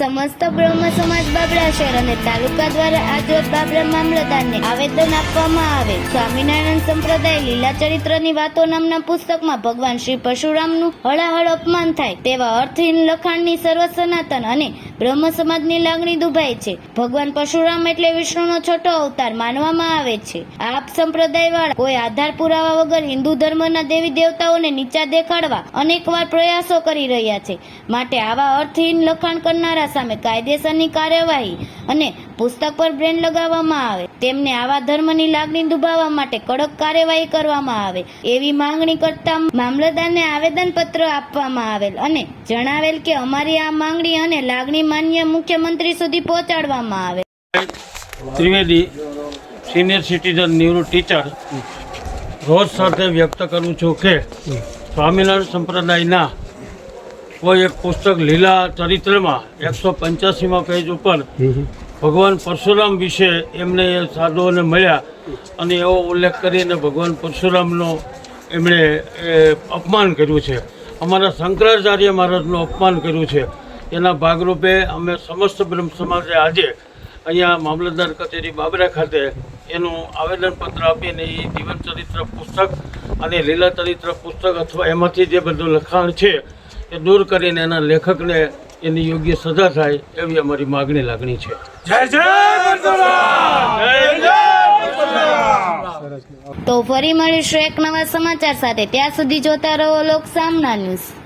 સમસ્ત બ્રહ્મ સમાજ બાબરા શહેર અને તાલુકા દ્વારા આજરોજ બાબરા મામલતદારને આવેદન આપવામાં આવે. સ્વામિનારાયણ સંપ્રદાય લીલા ચરિત્રની વાતો નામના પુસ્તકમાં ભગવાન શ્રી પરશુરામનું હળાહળ અપમાન થાય તેવા અર્થહીન લખાણની સર્વ સનાતન અને બ્રહ્મ સમાજની લાગણી દુભાય છે. ભગવાન પરશુરામ એટલે વિષ્ણુનો છોટો અવતાર માનવામાં આવે છે. આપ સંપ્રદાય વાળા કોઈ આધાર પુરાવા વગર હિન્દુ ધર્મના દેવી દેવતાઓને નીચા દેખાડવા અનેકવાર પ્રયાસો કરી રહ્યા છે. માટે આવા અર્થહીન લખાણ કરનારા સામે કાયદેસરની કાર્યવાહી અને પુસ્તક પર બ્રેન લગાવવામાં આવે તેમને આવા ધર્મની લાગણી દુભાવવા માટે કડક કાર્યવાહી કરવામાં આવે એવી માંગણી કરતા મામલતદારને આવેદન પત્ર આપવામાં આવેલ અને જણાવેલ કે અમારી આ માંગણી અને લાગણી માન્ય મુખ્યમંત્રી સુધી પહોંચાડવામાં આવે. ત્રિવેદી સિનિયર સિટીઝન નિવૃત્ત ટીચર રોજ સાથે વ્યક્ત કરું છું કે સ્વામિનારાયણ સંપ્રદાયના કોઈ એક પુસ્તક લીલા ચરિત્રમાં એકસો પંચ્યાસીમાં પેજ ઉપર ભગવાન પરશુરામ વિશે એમને એ સાધુઓને મળ્યા અને એવો ઉલ્લેખ કરીને ભગવાન પરશુરામનો એમણે અપમાન કર્યું છે. અમારા શંકરાચાર્ય મહારાજનું અપમાન કર્યું છે. એના ભાગરૂપે અમે સમસ્ત બ્રહ્મ સમાજે આજે અહીંયા મામલતદાર કચેરી બાબરા ખાતે એનું આવેદનપત્ર આપીને એ જીવન ચરિત્ર પુસ્તક અને લીલા ચરિત્ર પુસ્તક અથવા એમાંથી જે બધું લખાણ છે એ દૂર કરીને એના લેખકને એની યોગ્ય સજા થાય એવી અમારી માગણી લાગણી છે. તો ફરી મળીશું એક નવા સમાચાર સાથે. ત્યાં સુધી જોતા રહો લોક સામના ન્યૂઝ.